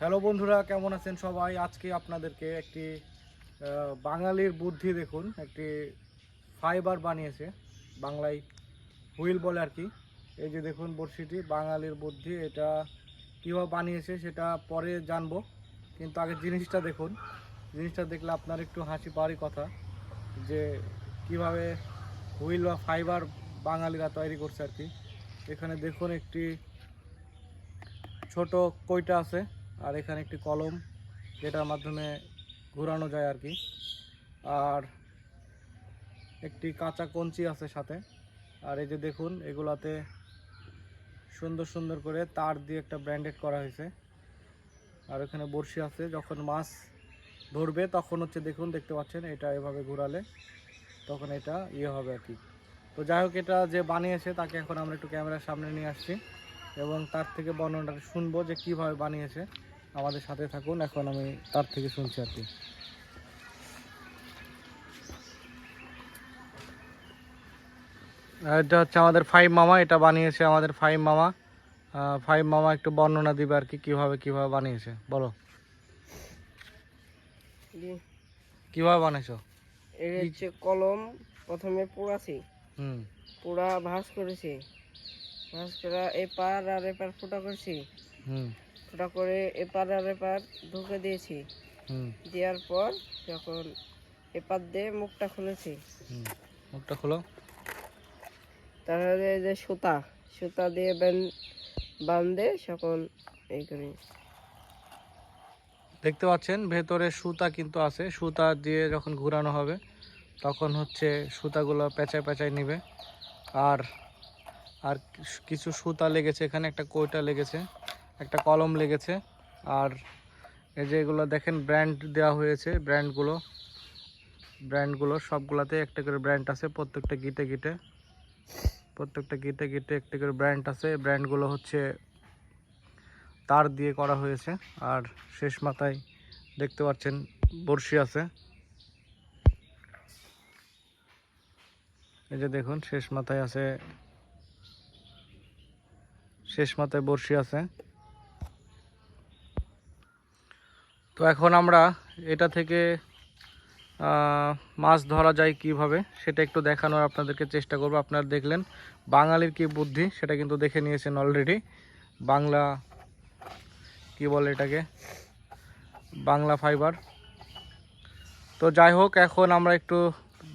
Hello বন্ধুরা, কেমন আছেন সবাই? আজকে আপনাদেরকে একটি বাঙালির বুদ্ধি দেখুন, একটি ফাইবার বানিয়েছে, বাংলায় হুইল বলে আর কি। এই যে দেখুন বড়শিটি, বাঙালির বুদ্ধি, এটা কীভাবে বানিয়েছে সেটা পরে জানব। কিন্তু আগে জিনিসটা দেখুন, জিনিসটা দেখলে আপনার একটু হাসি পাওয়ারই কথা, যে কীভাবে হুইল বা ফাইবার বাঙালিরা তৈরি করছে আর কি। এখানে দেখুন একটি ছোট কইটা আছে আর এখানে একটি কলম যেটার মাধ্যমে ঘোরানো যায় আর কি। আর একটি কাঁচা কঞ্চি আছে সাথে। আর এই যে দেখুন, এগুলাতে সুন্দর সুন্দর করে তার দিয়ে একটা ব্র্যান্ডেড করা হয়েছে। আর এখানে বড়শি আছে, যখন মাছ ধরবে তখন হচ্ছে দেখুন, দেখতে পাচ্ছেন, এটা এভাবে ঘোরালে তখন এটা ইয়ে হবে আর কি। তো যাই হোক, এটা যে বানিয়েছে তাকে এখন আমরা একটু ক্যামেরার সামনে নিয়ে আসছি এবং তার থেকে বর্ণনাটা শুনব যে কীভাবে বানিয়েছে। আমাদের সাথে থাকুন এখন আমি তার থেকে শুনছি আর কি। এটা হচ্ছে আমাদের ফাইভ মামা এটা বানিয়েছে আমাদের ফাইভ মামা। ফাইভ মামা একটু বর্ণনা দিবে আর কি কীভাবে কীভাবে বানিয়েছে বলো। কীভাবে বানিয়েছো? এটা হচ্ছে কলম প্রথমে পোড়াছি। হুম। পোড়া ভাঁজ করেছি। ভাঁজ করা এপার আর এপার ফুটা করেছি। হুম। ফুটা করে এপার আর এপার ঢুকে দিয়েছি। হুম। দেওয়ার পর যখন এপার দিয়ে মুখটা খুলেছি। হুম। মুখটা খোলো। এই যে সুতা সুতা দিয়ে বেন- বাঁধে তখন এই করি। দেখতে পাচ্ছেন ভেতরে সুতা কিন্তু আছে। সুতা দিয়ে যখন ঘুরানো হবে তখন হচ্ছে সুতাগুলো পেঁচায় পেঁচায় নিবে। আর আর কিছু- সুতা লেগেছে, এখানে একটা কইটা লেগেছে, একটা কলম লেগেছে, আর এই যে এগুলো দেখেন ব্র্যান্ড দেওয়া হয়েছে, ব্র্যান্ডগুলো ব্র্যান্ডগুলো সবগুলোতে একটা করে ব্র্যান্ড আছে, প্রত্যেকটা গিটে গিটে, প্রত্যেকটা গিটে গিটে একটা করে ব্র্যান্ড আছে ব্র্যান্ডগুলো হচ্ছে তার দিয়ে করা হয়েছে, আর শেষ মাথায় দেখতে পাচ্ছেন বড়শি আছে। এই যে দেখুন, শেষ মাথায় আছে শেষ মাথায় বড়শি আছে। তো এখন আমরা এটা থেকে মাছ ধরা যায় কীভাবে সেটা একটু দেখানোর আপনাদেরকে চেষ্টা করব। আপনারা দেখলেন বাঙালির কি বুদ্ধি সেটা কিন্তু দেখে নিয়েছেন অলরেডি বাংলা কি বলে এটাকে? বাংলা ফাইবার তো যাই হোক এখন আমরা একটু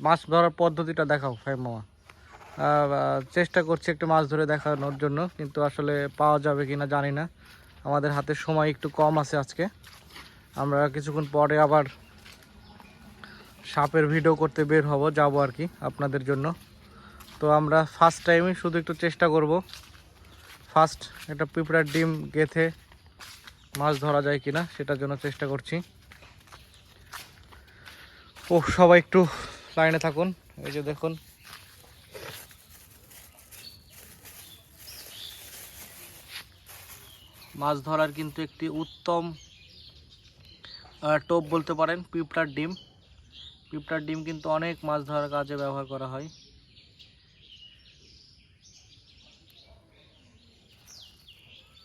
মাছ ধরার পদ্ধতিটা দেখাও ফাইভ মামা আহ, আহ, চেষ্টা করছি একটু মাছ ধরে দেখানোর জন্য, কিন্তু আসলে পাওয়া যাবে কিনা জানি না। আমাদের হাতে সময় একটু কম আছে আজকে। আমরা কিছুক্ষণ পরে আবার সাপের ভিডিও করতে বের হব, যাব আর কি আপনাদের জন্য। তো আমরা ফার্স্ট টাইমই শুধু একটু চেষ্টা করব। ফার্স্ট একটা পিঁপড়ার ডিম গেথে মাছ ধরা যায় কিনা, সেটার জন্য চেষ্টা করছি। ও সবাই একটু লাইনে থাকুন। এই যে দেখুন মাছ ধরার কিন্তু একটি উত্তম টোপ বলতে পারেন, পিঁপড়ার ডিম। পিঁপড়ার ডিম কিন্তু অনেক মাছ ধরার কাজে ব্যবহার করা হয়।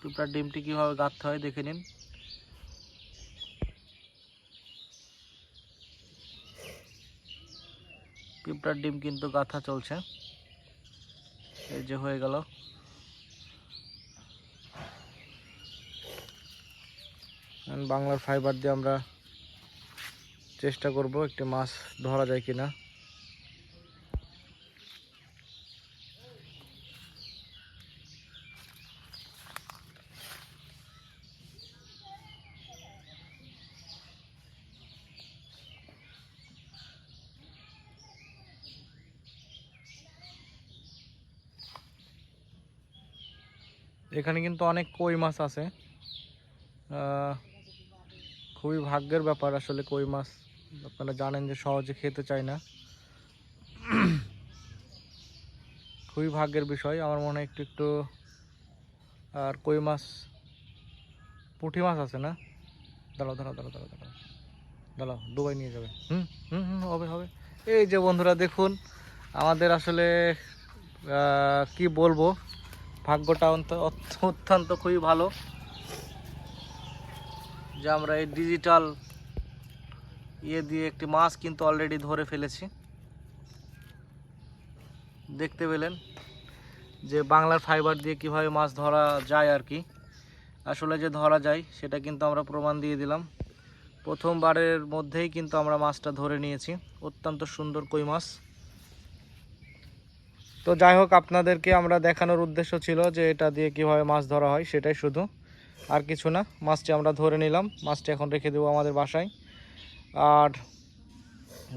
পিঁপড়ার ডিমটি কীভাবে গাঁথতে হয় দেখে নিন। পিঁপড়ার ডিম কিন্তু গাঁথা চলছে। এই যে হয়ে গেল। বাংলার ফাইবার দিয়ে আমরা চেষ্টা করব একটি মাছ ধরা যায় কিনা। এখানে কিন্তু অনেক কই মাছ আছে। খুবই ভাগ্যের ব্যাপার আসলে কই মাছ। আপনারা জানেন যে সহজে খেতে চায় না। খুবই ভাগ্যের বিষয়। আমার মনে হয় একটু একটু, আর কই মাছ, পুঁটি মাছ আছে না? দাঁড়াও দাঁড়াও দাঁড়াও দাঁড়াও দাঁড়াও। দাঁড়াও, দুবাই নিয়ে যাবে। হুম হুম হুম, হবে হবে। এই যে বন্ধুরা, দেখুন, আমাদের আসলে কি বলব? ভাগ্যটা অত্যন্ত খুবই ভালো। যে আমরা এই ডিজিটাল ইয়ে দিয়ে একটি মাছ কিন্তু অলরেডি ধরে ফেলেছি। দেখতে পেলেন যে বাংলার ফাইবার দিয়ে কীভাবে মাছ ধরা যায় আর কি। আসলে যে ধরা যায়, সেটা কিন্তু আমরা প্রমাণ দিয়ে দিলাম। প্রথমবারের মধ্যেই কিন্তু আমরা মাছটা ধরে নিয়েছি। অত্যন্ত সুন্দর কই মাছ। তো যাই হোক, আপনাদেরকে আমরা দেখানোর উদ্দেশ্য ছিল যে এটা দিয়ে কীভাবে মাছ ধরা হয়, সেটাই শুধু। আর কিছু না, মাছটি আমরা ধরে নিলাম, মাছটি এখন রেখে দেবো আমাদের বাসায়। আর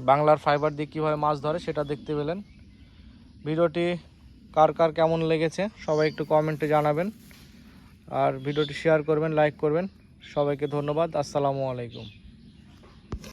বাংলার ফাইবার দিয়ে কীভাবে মাছ ধরে সেটা দেখতে পেলেন। ভিডিওটি কার কার কেমন লেগেছে সবাই একটু কমেন্টে জানাবেন। আর ভিডিওটি শেয়ার করবেন লাইক করবেন। সবাইকে ধন্যবাদ, আসসালামু আলাইকুম।